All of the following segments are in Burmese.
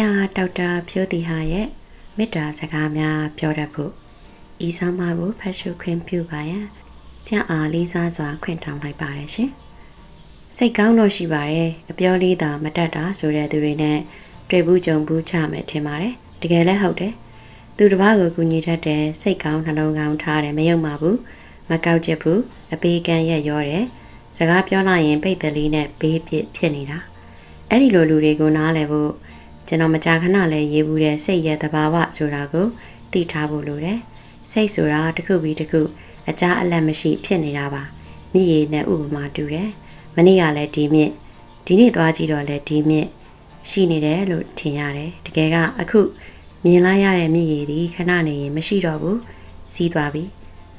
ရာဒေါက်တာဖြိုးတီဟာရဲ့မေတ္တာစကားများပြောတတ်ဖို့ဤဆောင်မကိုဖတ်ရှုခွင့်ပြုပါရန်ဆရာအားလေးစားစွာခွင့်တောင်းလိုက်ပါတယ်ရှင်စိတ်ကောင်းတော့ရှိပါတယ်အပြောလေးသာမတတ်တာဆိုတဲ့သူတွေနဲ့တွေ့ဘူးကြုံဘူးချမယ်ထင်ပါတယ်တကယ်လည်းဟုတ်တယ်သူတစ်ပါးကိုကူညီတတ်တယ်စိတ်ကောင်းနှလုံးကောင်းထားတယ်မယုံပါဘူးမကောက်ကျက်ဘူးအပေးကမ်းရက်ရောတယ်စကားပြောလိုက်ရင်ပိတ်တယ်လေးနဲ့ဘေးပစ်ဖြစ်နေတာအဲ့ဒီလိုလူတွေကိုနားလည်ဖို့ ကျွန်တော်မကြာခဏလဲရေးဘူးတဲ့စိတ်ရဲ့သဘာဝဆိုတာကိုသိထားဖို့လိုတယ်စိတ်ဆိုတာတစ်ခုပြီးတစ်ခုအကြအလက်မရှိဖြစ်နေတာပါမြည်ရည်နဲ့ဥပမာတူတယ်မနေ့ကလည်းဒီမြင့်ဒီနေ့သွားကြည့်တော့လည်းဒီမြင့်ရှိနေတယ်လို့ထင်ရတယ်တကယ်ကအခုမြင်လိုက်ရတဲ့မြည်ရည်ဒီခဏနေရင်မရှိတော့ဘူးစီးသွားပြီ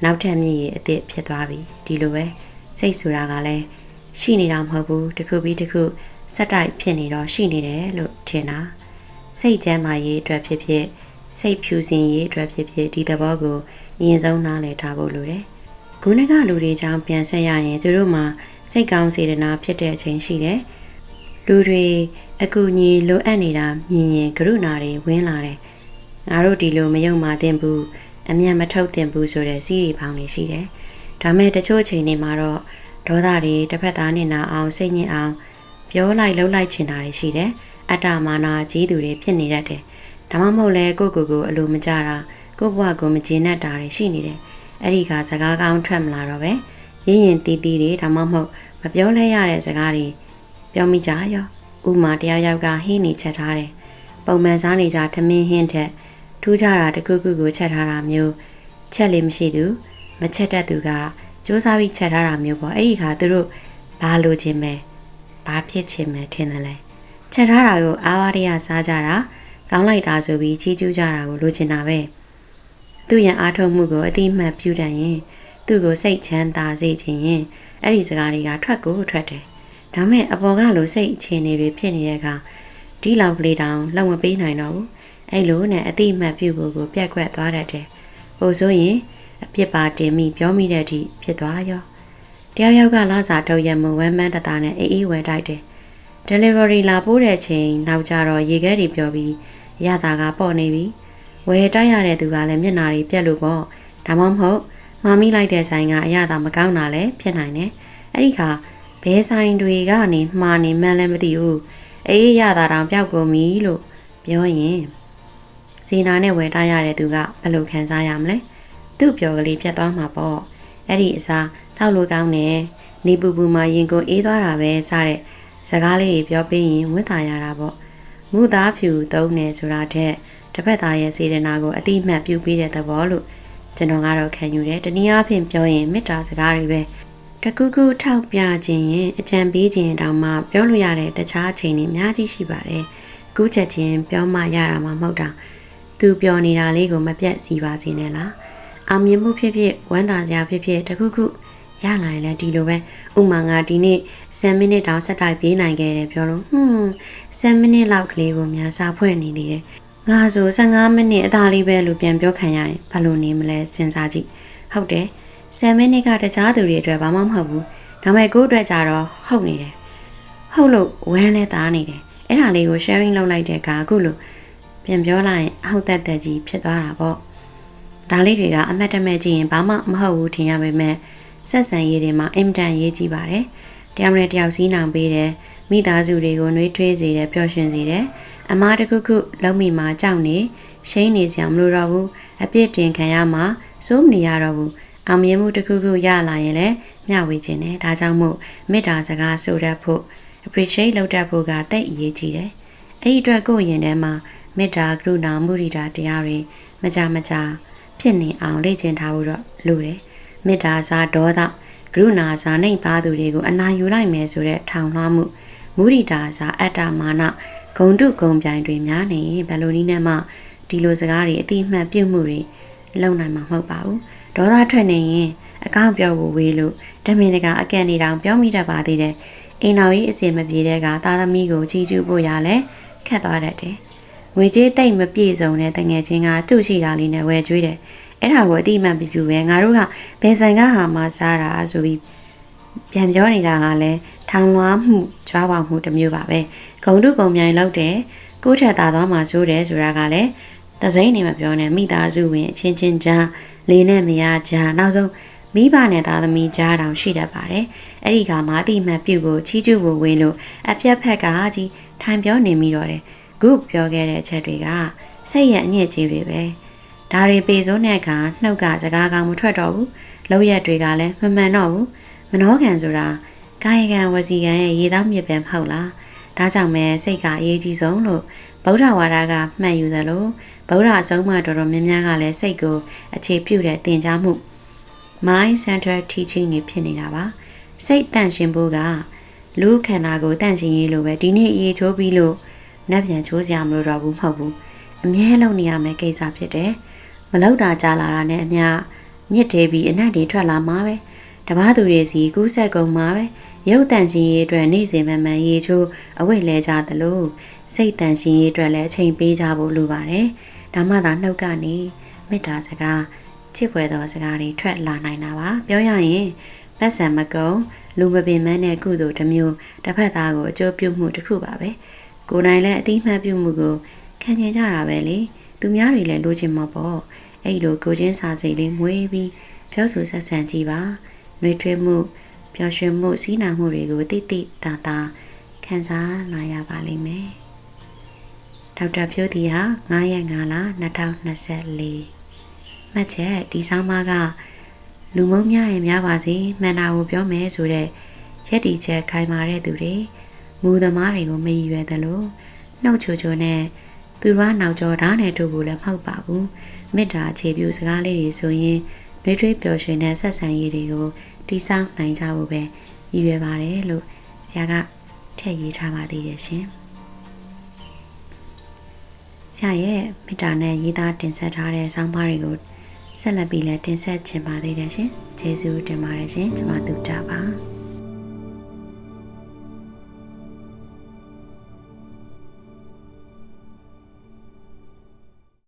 နောက်ထပ်မြည်ရည်အစ်စ်ဖြစ်သွားပြီဒီလိုပဲစိတ်ဆိုတာကလည်းရှိနေတာမဟုတ်ဘူးတစ်ခုပြီးတစ်ခုဆက်တိုက်ဖြစ်နေတော့ရှိနေတယ်လို့ထင်တာ စိတ်ကျမ်းမာရေးအတွက်ဖြစ်ဖြစ်စိတ်ဖြူစင်ရေးအတွက်ဖြစ်ဖြစ်ဒီသဘောကိုအရင်ဆုံးနားလည်ထားဖို့လိုတယ်။ဂုဏကလူတွေကြောင့်ပြန်ဆက်ရရင်သူတို့မှာစိတ်ကောင်းစေတနာဖြစ်တဲ့အချိန်ရှိတယ်။လူတွေအကူအညီလိုအပ်နေတာမြင်ရင်ကရုဏာတွေဝင်လာတယ်။ငါတို့ဒီလိုမယုံမှသင်ဘူးအမျက်မထုတ်သင်ဘူးဆိုတဲ့စီးရီပေါင်းတွေရှိတယ်။ဒါမဲ့တချို့အချိန်တွေမှာတော့ဒေါသတွေတစ်ဖက်သားနဲ့နာအောင်စိတ်ညစ်အောင်ပြောလိုက်လှုပ်လိုက်ချင်တာတွေရှိတယ်။ အတ္တမာနာကြီးသူတွေဖြစ်နေတတ်တယ်။ဒါမှမဟုတ်လဲကိုယ့်ကိုယ်ကိုအလိုမကျတာကိုယ့်ဘဝကိုမကျေနပ်တာတွေရှိနေတယ်။အဲ့ဒီကစကားကောင်းထွက်မလာတော့ပဲရင်းရင်တီးတီးတွေဒါမှမဟုတ်မပြောလဲရတဲ့စကားတွေပြောမိကြရောဥမာတယောက်ယောက်ကဟင်းနေချက်ထားတယ်။ပုံမှန်စားနေကြထမင်းဟင်းထက်ထူးခြားတာတစ်ခုခုကိုချက်ထားတာမျိုးချက်လေးမရှိသူမချက်တတ်သူကစူးစမ်းပြီးချက်ထားတာမျိုးပေါ့အဲ့ဒီခါသူတို့ဘာလိုချင်မယ်ဘာဖြစ်ချင်မယ်ထင်တယ်လဲ ချက်ထားတာကိုအားဝရရစားကြတာကောင်းလိုက်တာဆိုပြီးချီးကျူးကြတာကိုလိုချင်တာပဲသူ့ရန်အားထုတ်မှုကိုအတိအမှတ်ပြုတတ်ရင်သူ့ကိုစိတ်ချမ်းသာစေခြင်းရင်အဲ့ဒီစကားတွေကထွက်ကိုထွက်တယ်ဒါမဲ့အပေါ်ကလိုစိတ်အခြေအနေတွေဖြစ်နေတဲ့အခါဒီလောက်ကလေးတောင်လောက်မပေးနိုင်တော့ဘူးအဲ့လိုနဲ့အတိအမှတ်ပြုဖို့ကိုပြက်ကွက်သွားတတ်တယ်ပို့ဆိုရင်အပြစ်ပါတင်မိပြောမိတဲ့အထိဖြစ်သွားရောတယောက်ယောက်ကလာစာထုတ်ရမှုဝမ်းမန်းတတာနဲ့အေးအေးဝယ်တိုက်တယ် delivery လာပို့တဲ့ချိန်နောက်ကြတော့ရေခဲတွေပြောပြီးရတာကပေါ့နေပြီဝယ်တိုက်ရတဲ့သူကလည်းမျက်နာတွေပြက်လို့ပေါ့ဒါမှမဟုတ်မမီလိုက်တဲ့ဆိုင်ကအရသာမကောင်းတာလည်းဖြစ်နိုင်တယ်အဲ့ဒီခါဘဲဆိုင်တွေကနေမှားနေမှန်းလည်းမသိဘူးအေးရတာတောင်ပျောက်ကုန်ပြီလို့ပြောရင်ဇီနာနဲ့ဝယ်တိုက်ရတဲ့သူကဘယ်လိုခံစားရမလဲသူ့ပြောကလေးပြတ်သွားမှာပေါ့အဲ့ဒီအစားထောက်လို့ကောင်းတယ်နေပူပူမှာရင်ကုန်အေးသွားတာပဲစတဲ့ စကားလေးတွေပြောပြီးရင်ဝန်တာရတာပေါ့မူသားဖြူသုံးနေဆိုတာတဲ့တစ်ဖက်သားရဲ့စေတနာကိုအတိအမှတ်ပြုပေးတဲ့သဘောလို့ကျွန်တော်ကတော့ခံယူတယ်တနည်းအားဖြင့်ပြောရင်မေတ္တာစကားတွေပဲတကူးကူးထောက်ပြခြင်းရင်အကြံပေးခြင်းတောင်မှပြောလို့ရတဲ့တခြားအချိန်တွေအများကြီးရှိပါတယ်ကူးချက်ချင်းပြောမှရတာမှမဟုတ်တာသူပြောနေတာလေးကိုမပြတ်စီပါစေနဲ့လားအောင်မြင်မှုဖြစ်ဖြစ်ဝမ်းသာစရာဖြစ်ဖြစ်တခုခု ရလာရင်လည်းဒီလိုပဲဥမာငါဒီနေ့10မိနစ်တောင်ဆက်တိုက်ပြေးနိုင်ခဲ့တယ်ပြောလို့ဟွန်း10မိနစ်လောက်ကလေးကိုများစားဖွဲ့နေသေးတယ်ငါဆို15မိနစ်အသာလေးပဲလို့ပြန်ပြောခံရရင်ဘာလို့နေမလဲစဉ်းစားကြည့်ဟုတ်တယ်10မိနစ်ကတခြားသူတွေအတွက်ဘာမှမဟုတ်ဘူးဒါပေမဲ့ကိုယ့်အတွက်ကြတော့ဟုတ်နေတယ်ဟုတ်လို့ဝမ်းလဲသားနေတယ်အဲ့ဒါလေးကို sharing လုပ်လိုက်တဲ့အခါအခုလို့ပြန်ပြောလိုက်ရင်အဟုတ်သက်သက်ကြီးဖြစ်သွားတာပေါ့ဒါလေးတွေကအမတ်တမဲ့ကြည့်ရင်ဘာမှမဟုတ်ဘူးထင်ရပေမဲ့ ဆက်ဆံရေးတွေမှာအင်မတန်ရေးကြည့်ပါတယ်။တယောက်နဲ့တယောက်စီးနှောင်ပေးတယ်။မိသားစုတွေကိုနှွေးထွေးစေတယ်ပျော်ရွှင်စေတယ်။အမားတစ်ခုခုလုံးမိမှာကြောက်နေရှိန်နေစရာမလိုတော့ဘူး။အပြစ်တင်ခံရမှာစိုးမနေရတော့ဘူး။အောင်မြင်မှုတစ်ခုခုရလာရင်လည်းမျှဝေခြင်းတယ်။ဒါကြောင့်မို့မေတ္တာစကားဆိုတတ်ဖို့ appreciate လုပ်တတ်ဖို့ကတိတ်အရေးကြီးတယ်။အဲ့ဒီအတွက်ကိုယ့်ရင်ထဲမှာမေတ္တာကရုဏာမုဒိတာတရားတွေမကြမကြဖြစ်နေအောင်လေ့ကျင့်ထားဖို့တော့လိုတယ်။ မေတ္တာစာဒေါသကရုဏာစာနှိမ်ပါသူတွေကိုအနာယူလိုက်မယ်ဆိုတဲ့ထောင်လွှားမှုမုဒိတာစာအတ္တမာနဂုံတုဂုံပြိုင်တွေများနေဘယ်လိုနည်းနဲ့မှဒီလိုစကားတွေအတိအမှတ်ပြုမှုတွေလုံနိုင်မှာမဟုတ်ပါဘူး။ဒေါသထွက်နေရင်အကောင့်ပြောဖို့ဝေးလို့တမင်တကာအကန့်နေတောင်ပြောမိတတ်ပါသေးတယ်။အိမ်တော်ကြီးအစီမပြေတဲ့ကသားသမီးကိုကြီးကျူးဖို့ရလဲခက်သွားတတ်တယ်။ငွေကြေးတိတ်မပြည့်စုံတဲ့တငယ်ချင်းကသူ့ရှိတာလေးနဲ့ဝယ်ကျွေးတယ်။ အဲ့ဒါကိုအတိအမှန်ပြပြပဲငါတို့ကဘယ်ဆိုင်ကဟာမှစားတာဆိုပြီးပြန်ပြောနေတာကလည်းထောင်လွှားမှုကြွားပါမှုတစ်မျိုးပါပဲ။ဂုံတုဂုံမြိုင်လောက်တယ်။ကိုကိုယ့်ထက်သာသွားမှဆိုးတယ်ဆိုတာကလည်းသစိမ့်နေမပြောနဲ့မိသားစုဝင်အချင်းချင်းကြားလေးနဲ့မယားကြားနောက်ဆုံးမိဘနဲ့သားသမီးကြားတောင်ရှိတတ်ပါတယ်အဲ့ဒီကမှအတိမတ်ပြုတ်ကိုချီးကျူးဖို့ဝေးလို့အပြက်ဖက်ကကြီးထိုင်ပြောနေမိတော့တယ်ခုပြောခဲ့တဲ့အချက်တွေကစိတ်ရဲ့အညစ်အကြေးတွေပဲ ဒါတွေပေစိုးတဲ့အခါနှုတ်ကစကားကောင်းမထွက်တော့ဘူးလောက်ရက်တွေကလည်းမမှန်တော့ဘူးမနှောခံဆိုတာကာယကံဝစီကံရဲ့ရေတောက်မြစ်ပဲမဟုတ်လားဒါကြောင့်ပဲစိတ်ကအရေးကြီးဆုံးလို့ဗုဒ္ဓဝါဒကမှတ်ယူသလိုဗုဒ္ဓအဆုံးအမတော်တော်များများကလည်းစိတ်ကိုအခြေပြုတဲ့သင်ကြားမှု mind center teaching နေဖြစ်နေတာပါစိတ်တန့်ရှင်ဖို့ကလူခန္ဓာကိုတန့်ရှင်ရေးလိုပဲဒီနေ့အေးချိုးပြီးလို့နှက်ပြန်ချိုးစရာမလိုတော့ဘူးမဟုတ်ဘူးအမြဲလုံးနေရမယ့်ကိစ္စဖြစ်တယ် မလောက်တာကြာလာတာနဲ့အမျှမြစ်သေးပြီးအနက်တွေထွက်လာမှာပဲတပားသူတွေစီကူးဆက်ကုန်မှာပဲရုပ်တန်ရှင်ရေးအတွက်နေ့စဉ်မှန်မှန်ရေချိုးအဝိတ်လဲကြသလိုစိတ်တန်ရှင်ရေးအတွက်လည်းအချိန်ပေးကြဖို့လိုပါတယ်ဒါမှသာနှုတ်ကနေမေတ္တာစကားချစ်ဖွယ်သောစကားတွေထွက်လာနိုင်တာပါပြောရရင်ပတ်စံမကုံလူမပင်မန်းတဲ့ကုသိုလ်တစ်မျိုးတစ်ဖက်သားကိုအကျိုးပြုမှုတစ်ခုပါပဲကိုယ်တိုင်လည်းအတိမတ်ပြုမှုကိုခံကျင်ကြတာပဲလေ သူများတွေလည်းလိုချင်မှာပေါ့အဲ့လိုကိုချင်းစာစိတ်လေးမွေးပြီးပြောဆိုဆက်ဆံကြည့်ပါနှွေးထွေးမှုပျော်ရွှင်မှုစီးနာမှုတွေကိုတိတိတသာခံစားလာရပါလိမ့်မယ်ဒေါက်တာဖြိုးတီဟာ9ရက်5လ2024မှတ်ချက်ဒီဆောင်မကလူမုံများရင်များပါစေမှန်တာကိုပြောမယ်ဆိုတဲ့ရက်တီချက်ခိုင်မာတဲ့သူတွေမူသမားတွေကိုမရည်ရွယ်သလိုနှုတ်ချိုချိုနဲ့ သူတို့နောက်ကျော်ဓာတ်နဲ့တို့ကိုလည်းမဟုတ်ပါဘူးမေတ္တာအခြေပြုစကားလေးတွေဆိုရင်နှွေးထွေးပျော်ရွှင်တဲ့ဆက်ဆံရေးတွေကိုတိဆောက်နိုင်ကြဖို့ပဲရည်ရွယ်ပါတယ်လို့ဆရာကထည့်ရေးထားပါသေးတယ်ရှင်ဆရာရဲ့မေတ္တာနဲ့ရေးသားတင်ဆက်ထားတဲ့ဆောင်းပါးတွေကိုဆက်လက်ပြီးလည်းတင်ဆက်ချင်ပါသေးတယ်ရှင်ကျေးဇူးတင်ပါတယ်ရှင်ကျွန်မတို့ကြပါ